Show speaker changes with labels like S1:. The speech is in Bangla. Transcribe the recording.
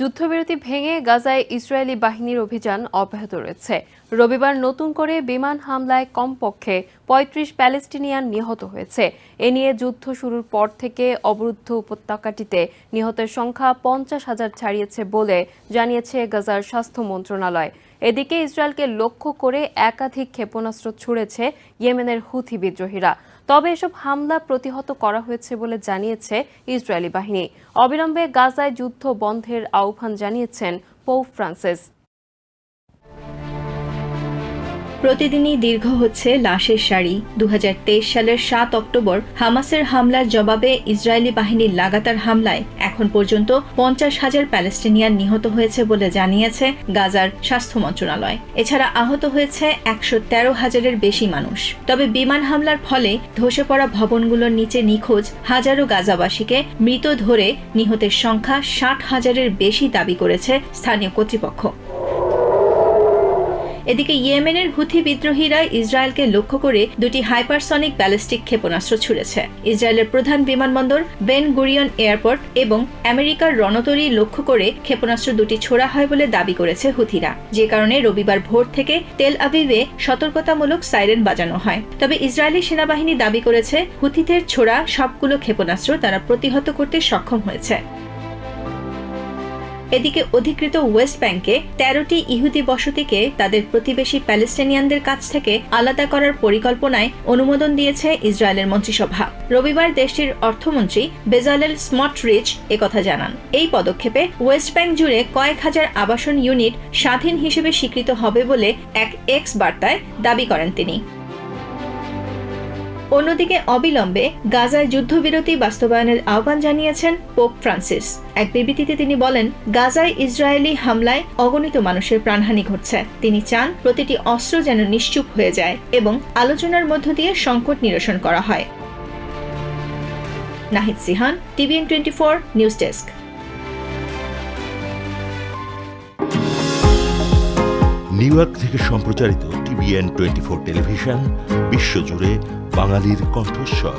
S1: যুদ্ধবিরতি ভেঙে গাজায় ইসরায়েলি বাহিনীর অভিযান অব্যাহত রয়েছে। রবিবার নতুন করে বিমান হামলায় কমপক্ষে পঁয়ত্রিশ প্যালেস্টিনিয়ান নিহত হয়েছে। এ নিয়ে যুদ্ধ শুরুর পর থেকে অবরুদ্ধ উপত্যকাটিতে নিহতের সংখ্যা পঞ্চাশ হাজার ছাড়িয়েছে বলে জানিয়েছে গাজার স্বাস্থ্য মন্ত্রণালয়। এদিকে ইসরায়েলকে লক্ষ্য করে একাধিক ক্ষেপণাস্ত্র ছুড়েছে ইয়েমেনের হুথি বিদ্রোহীরা। তবে এসব হামলা প্রতিহত করা হয়েছে বলে জানিয়েছে ইসরায়েলি বাহিনী। অবিলম্বে গাজায় যুদ্ধ বন্ধের আহ্বান জানিয়েছেন পোপ ফ্রান্সিস।
S2: প্রতিদিনই দীর্ঘ হচ্ছে লাশের সারি। দু হাজার তেইশ সালের সাত অক্টোবর হামাসের হামলার জবাবে ইসরায়েলি বাহিনীর লাগাতার হামলায় এখন পর্যন্ত পঞ্চাশ হাজার প্যালেস্টিনিয়ান নিহত হয়েছে বলে জানিয়েছে গাজার স্বাস্থ্য মন্ত্রণালয়। এছাড়া আহত হয়েছে একশো তেরো হাজারের বেশি মানুষ। তবে বিমান হামলার ফলে ধসে পড়া ভবনগুলোর নিচে নিখোঁজ হাজারো গাজাবাসীকে মৃত ধরে নিহতের সংখ্যা ষাট হাজারের বেশি দাবি করেছে স্থানীয় কর্তৃপক্ষ। এদিকে ইয়েমেনের হুথি বিদ্রোহীরা ইসরায়েলকে লক্ষ্য করে দুটি হাইপারসনিক ব্যালিস্টিক ক্ষেপণাস্ত্র ছুড়েছে। ইসরায়েলের প্রধান বিমানবন্দর বেন গুরিয়ন এয়ারপোর্ট এবং আমেরিকার রণতরী লক্ষ্য করে ক্ষেপণাস্ত্র দুটি ছোড়া হয় বলে দাবি করেছে হুথিরা। যে কারণে রবিবার ভোর থেকে তেল আবিবে সতর্কতামূলক সাইরেন বাজানো হয়। তবে ইসরায়েলি সেনাবাহিনী দাবি করেছে, হুথিদের ছোড়া সবগুলো ক্ষেপণাস্ত্র তারা প্রতিহত করতে সক্ষম হয়েছে। এদিকে অধিকৃত ওয়েস্ট ব্যাংকে তেরোটি ইহুদি বসতিকে তাদের প্রতিবেশী প্যালেস্টিনিয়ানদের কাছ থেকে আলাদা করার পরিকল্পনায় অনুমোদন দিয়েছে ইসরায়েলের মন্ত্রিসভা। রবিবার দেশটির অর্থমন্ত্রী বেজালেল স্মটরিচ একথা জানান। এই পদক্ষেপে ওয়েস্ট ব্যাংক জুড়ে কয়েক হাজার আবাসন ইউনিট স্বাধীন হিসেবে স্বীকৃত হবে বলে এক এক্স বার্তায় দাবি করেন তিনি। অন্যদিকে অবিলম্বে গাজায় যুদ্ধবিরতি বাস্তবায়নের আহ্বান জানিয়েছেন পোপ ফ্রান্সিস। এক বিবৃতিতে তিনি বলেন, গাজায় ইসরায়েলি হামলায় অগণিত মানুষের প্রাণহানি ঘটছে। তিনি চান প্রতিটি অস্ত্র যেন নিশ্চুপ হয়ে যায় এবং আলোচনার মধ্য দিয়ে সংকট নিরসন করা হয়। Nahid Sihan, TVN twenty four, news desk.
S3: New York থেকে সম্প্রচারিত টিভিএন টোয়েন্টি ফোর টেলিভিশন বিশ্বজুড়ে বাঙালির কণ্ঠস্বর।